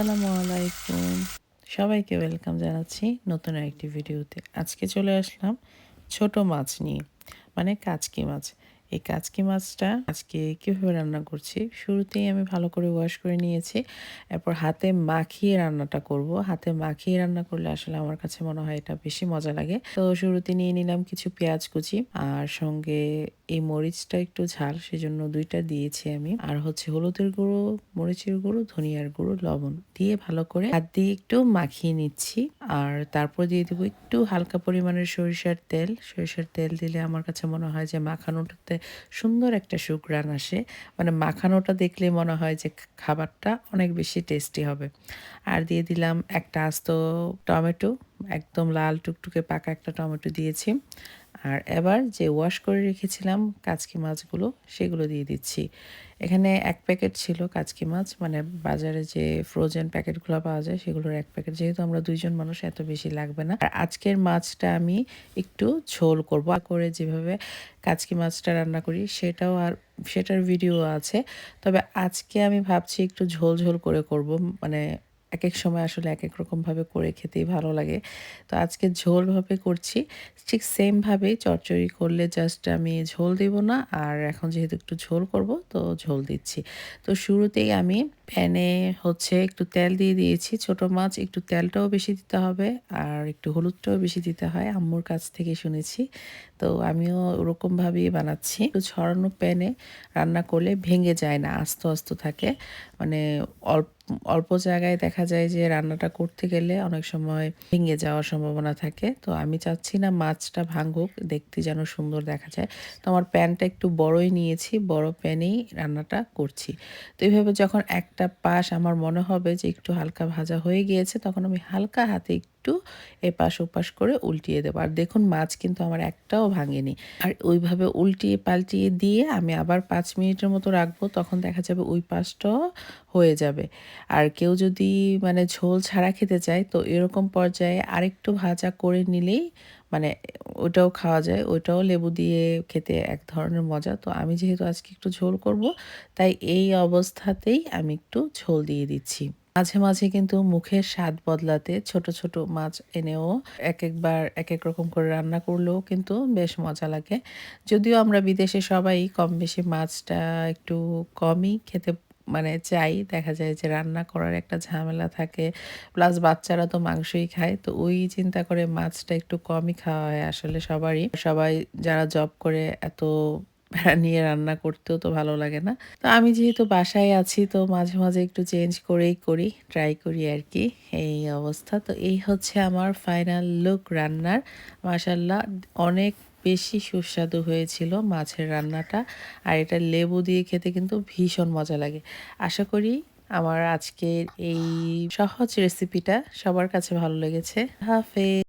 আসসালামু আলাইকুম। সবাইকে ওয়েলকাম জানাচ্ছি নতুন একটি ভিডিওতে। আজকে চলে আসলাম ছোট মাছ নিয়ে মানে কাচকি মাছ। এই কাচকি মাছটা আজকে কীভাবে রান্না করছি শুরুতেই আমি ভালো করে ওয়াশ করে নিয়েছি। এরপর হাতে মাখিয়ে রান্নাটা করব। হাতে মাখিয়ে রান্না করলে আসলে আমার কাছে মনে হয় এটা বেশি মজা লাগে। তো শুরুতে নিয়ে নিলাম কিছু পেঁয়াজ কুচি আর সঙ্গে এই মরিচটা একটু ঝাল, সেজন্য দুইটা দিয়েছি আমি। আর হচ্ছে হলুদের গুঁড়ো, মরিচের গুঁড়ো, ধনিয়ার গুঁড়ো, লবণ দিয়ে ভালো করে হাত দিয়ে একটু মাখিয়ে নিচ্ছি। আর তারপর দিয়ে দেবো একটু হালকা পরিমাণের সরিষার তেল। সরিষার তেল দিলে আমার কাছে মনে হয় যে মাখানোটাতে সুন্দর একটা সুগ্রান আসে। মানে মাখানোটা দেখলে মনে হয় যে খাবারটা অনেক বেশি টেস্টি হবে। আর দিয়ে দিলাম একটা আস্ত টমেটো। একদম লাল টুকটুকে পাকা একটা টমেটো দিয়েছি। আর এবার যে ওয়াশ করে রেখেছিলাম কাচকি মাছগুলো, সেগুলো দিয়ে দিচ্ছি। এখানে এক প্যাকেট ছিল কাচকি মাছ মানে বাজারে যে ফ্রোজেন প্যাকেটগুলো পাওয়া যায়, সেগুলোর এক প্যাকেট। যেহেতু আমরা দুইজন মানুষ, এত বেশি লাগবে না। আর আজকের মাছটা আমি একটু ঝোল করব। করে যেভাবে কাচকি মাছটা রান্না করি, সেটাও আর, সেটার ভিডিও আছে। তবে আজকে আমি ভাবছি একটু ঝোল ঝোল করে করব মানে এক এক সময় আসলে এক এক রকমভাবে করে খেতেই ভালো লাগে। তো আজকে ঝোলভাবে করছি। ঠিক সেমভাবেই চচ্চড়ি করলে জাস্ট আমি ঝোল দেব না, আর এখন যেহেতু একটু ঝোল করব, তো ঝোল দিচ্ছি। তো শুরুতেই আমি প্যানে হচ্ছে একটু তেল দিয়ে দিয়েছি। ছোট মাছ, একটু তেলটাও বেশি দিতে হবে, আর একটু হলুদটাও বেশি দিতে হয়। আম্মুর কাছ থেকে শুনেছি। তো আমিও ওরকমভাবেই বানাচ্ছি। একটু ছড়ানো প্যানে রান্না করলে ভেঙে যায় না, আস্তে আস্তে থাকে। মানে অল্প অল্প জায়গায় দেখা যায় যে রান্নাটা করতে গেলে অনেক সময় ভেঙে যাওয়ার সম্ভাবনা থাকে। তো আমি চাচ্ছি না মাছটা ভাঙুক, দেখতে যেন সুন্দর দেখা যায়। তো আমার প্যানটা একটু বড়ই নিয়েছি, বড় প্যানেই রান্নাটা করছি। তো এইভাবে যখন একটা পাশ আমার মনে হবে যে একটু হালকা ভাজা হয়ে গিয়েছে, তখন আমি হালকা হাতে এপাশ ওপাশ করে উল্টিয়ে দেবো। আর দেখুন, মাছ কিন্তু আমার একটাও ভাঙেনি। আর ওইভাবে উল্টিয়ে পাল্টিয়ে দিয়ে আমি আবার পাঁচ মিনিটের মতো রাখব, তখন দেখা যাবে ওই পাশটাও হয়ে যাবে। আর কেউ যদি মানে ঝোল ছাড়া খেতে চায়, তো এরকম পর্যায়ে আরেকটু ভাজা করে নিলেই মানে ওটাও খাওয়া যায় ওইটাও লেবু দিয়ে খেতে এক ধরনের মজা। তো আমি যেহেতু আজকে একটু ঝোল করব, তাই এই অবস্থাতেই আমি একটু ঝোল দিয়ে দিচ্ছি। মাঝে মাঝে কিন্তু মুখের স্বাদ বদলাতে ছোট ছোট মাছ এনেও এক একবার এক এক রকম করে রান্না করলেও কিন্তু বেশ মজা লাগে। যদিও আমরা বিদেশে সবাই কম বেশি মাছটা একটু কমই খেতে মানে চাই। দেখা যায় যে রান্না করার একটা ঝামেলা থাকে, প্লাস বাচ্চারা তো মাংসই খায়, তো ওই চিন্তা করে মাছটা একটু কমই খাওয়া হয় আসলে সবারই। সবাই যারা জব করে এত নিয়ে রান্না করতেও তো ভালো লাগে না। তো আমি যেহেতু বাসায় আছি, তো মাঝে মাঝে একটু চেঞ্জ করেই করি ট্রাই করি আর কি এই অবস্থা। তো এই হচ্ছে আমার ফাইনাল লুক রান্নার। মাসাল্লাহ অনেক বেশি সুস্বাদু হয়েছিল মাছের রান্নাটা। আর এটা লেবু দিয়ে খেতে কিন্তু ভীষণ মজা লাগে। আশা করি আমার আজকের এই সহজ রেসিপিটা সবার কাছে ভালো লেগেছে। হাফেজ।